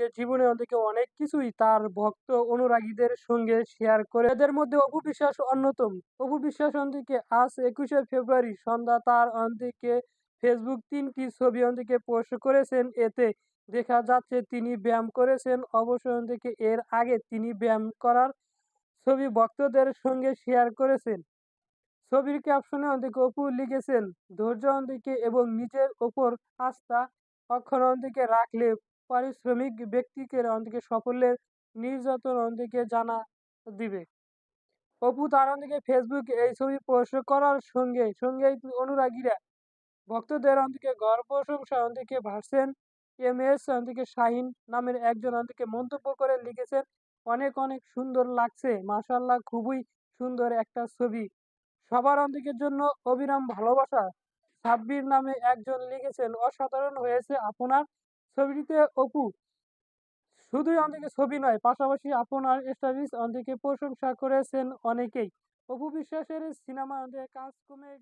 অন্যদিকে জীবনে অন্যদিকে অনেক কিছুই তার ভক্ত অনুরাগীদের সঙ্গে শেয়ার করে। এদের মধ্যে অপু বিশ্বাস অন্যতম। অপু বিশ্বাস অন্যদিকে আজ একুশে ফেব্রুয়ারি সন্ধ্যা তার অন্যদিকে ফেসবুক তিনটি ছবি অন্যদিকে পোস্ট করেছেন। এতে দেখা যাচ্ছে তিনি ব্যায়াম করেছেন। অবশ্য অন্যদিকে এর আগে তিনি ব্যায়াম করার ছবি ভক্তদের সঙ্গে শেয়ার করেছেন। ছবির ক্যাপশনে অন্যদিকে অপু লিখেছেন, ধৈর্য অন্যদিকে এবং নিজের ওপর আস্থা অক্ষর অন্যদিকে রাখলে পারিশ্রমিক ব্যক্তিকে অন্যদিকে সাফল্যের নির্যাতন অন্যদিকে জানা দিবে। অপু তার অন্যদিকে ফেসবুকে এই ছবি পোস্ট করার সঙ্গে সঙ্গে অনুরাগীরা ভক্তদের অন্যদিকে গড় প্রশংসা অন্যদিকে ভাসছেন। এম এস অন্যদিকে শাহিন নামের একজন অন্যদিকে মন্তব্য করে লিখেছেন, অনেক অনেক সুন্দর লাগছে। মাশাল্লাহ খুবই সুন্দর একটা ছবি। সবার অন্যদিকের জন্য অবিরাম ভালোবাসা। সাব্বির নামে একজন লিখেছেন, অসাধারণ হয়েছে আপনার ছবিটিতে অপু, শুধুই অনেকে ছবি নয়, পাশাপাশি আপনার স্টাডিজ অনেকে প্রশংসা করেছেন অনেকেই। অপু বিশ্বাসের সিনেমা কাজ কমে